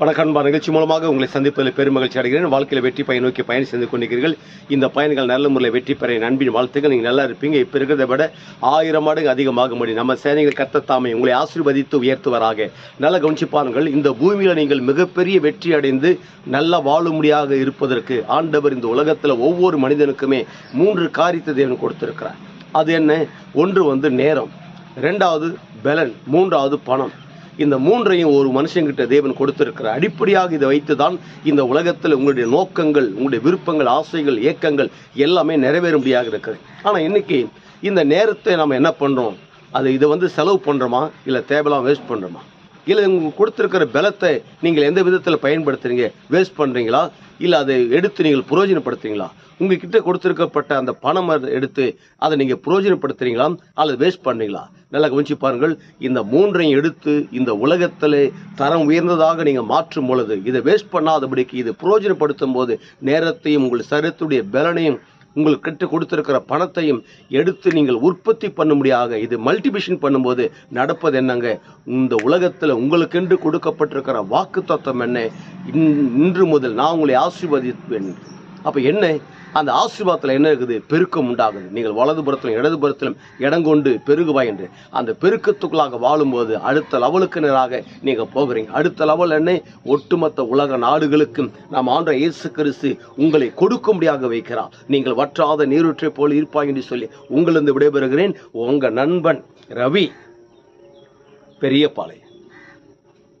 வணக்கம்பா நிகழ்ச்சி மூலமாக உங்களை சந்திப்பதில் பெருமகிழ்ச்சி அடைகிறேன். வாழ்க்கையில் வெற்றி பயன் நோக்கி பயணம் செய்து கொண்டிருக்கிறீர்கள். இந்த பயன்கள் நல்ல முறையில் வெற்றி பெற நண்பின் வாழ்த்துக்கள். நீங்கள் நல்லா இருப்பீங்க. இப்போ இருக்கிறத விட ஆயிரம் மடங்கு அதிகமாக முடியும் நம்ம சேனைகள் கத்தத்தாமை உங்களை ஆசீர்வதித்து உயர்த்துவராக. நல்ல கவனிச்சு பாருங்கள். இந்த பூமியில் நீங்கள் மிகப்பெரிய வெற்றி அடைந்து நல்ல வாழும்படியாக இருப்பதற்கு ஆண்டவர் இந்த உலகத்தில் ஒவ்வொரு மனிதனுக்குமே மூன்று காரியத்தை தேவன் கொடுத்திருக்கிறார். அது என்ன? ஒன்று வந்து நேரம். ரெண்டாவது பலன். மூன்றாவது பணம். இந்த மூன்றையும் ஒரு மனுஷங்கிட்ட தேவன் கொடுத்திருக்கிற அடிப்படையாக இதை வைத்து தான் இந்த உலகத்தில் உங்களுடைய நோக்கங்கள் உங்களுடைய விருப்பங்கள் ஆசைகள் ஏக்கங்கள் எல்லாமே நிறைவேறும்படியாக இருக்குது ஆனால் இன்றைக்கி இந்த நேரத்தை நம்ம என்ன பண்ணுறோம் அது இதை வந்து செலவு பண்ணுறோமா இல்லை தேவையெல்லாம் வேஸ்ட் பண்ணுறோமா இல்லை உங்களுக்கு கொடுத்துருக்கிற பலத்தை நீங்கள் எந்த விதத்தில் பயன்படுத்துறீங்க? வேஸ்ட் பண்ணுறீங்களா இல்லை அதை எடுத்து நீங்கள் புரோஜனப்படுத்துறீங்களா? உங்ககிட்ட கொடுத்துருக்கப்பட்ட அந்த பணம் எடுத்து அதை நீங்கள் புரோஜனப்படுத்துறீங்களா? அல்லது வேஸ்ட் பண்ணுறீங்களா நல்லா கவனிச்சு பாருங்கள் இந்த மூன்றையும் எடுத்து இந்த உலகத்தில் தரம் உயர்ந்ததாக நீங்கள் மாற்றும் பொழுது இதை வேஸ்ட் பண்ணாதபடிக்கு இது புரோஜனப்படுத்தும் போது நேரத்தையும் உங்கள் சரீரத்துடைய பலனையும் உங்களுக்கு கிட்ட கொடுத்துருக்கிற பணத்தையும் எடுத்து நீங்கள் உற்பத்தி பண்ண முடியாத இது மல்டிபிஷன் பண்ணும்போது நடப்பது என்னங்க? இந்த உலகத்தில் உங்களுக்கென்று கொடுக்கப்பட்டிருக்கிற வாக்கு தத்துவம் என்ன? இன்- இன்று முதல் நான் உங்களை ஆசீர்வதிப்பேன். அப்போ என்ன? அந்த ஆசீர்வாதத்தில் என்ன இருக்குது? பெருக்கம் உண்டாகுது. நீங்கள் வலதுபுறத்திலும் இடதுபுறத்திலும் இடங்கொண்டு பெருகுவாய் என்று. அந்த பெருக்கத்துக்குள்ளாக வாழும்போது அடுத்த லெவலுக்கு நேராக நீங்கள் போகிறீங்க. அடுத்த லெவல் என்ன? ஒட்டுமொத்த உலக நாடுகளுக்கும் நாம் ஆண்ட இயேசு கிறிஸ்து உங்களை கொடுக்கும்படியாக வைக்கிறார். நீங்கள் வற்றாத நீரூற்றை போல் இருப்பாய் என்று சொல்லி உங்களிருந்து விடைபெறுகிறேன். உங்கள் நண்பன் ரவி பெரியபாளையம்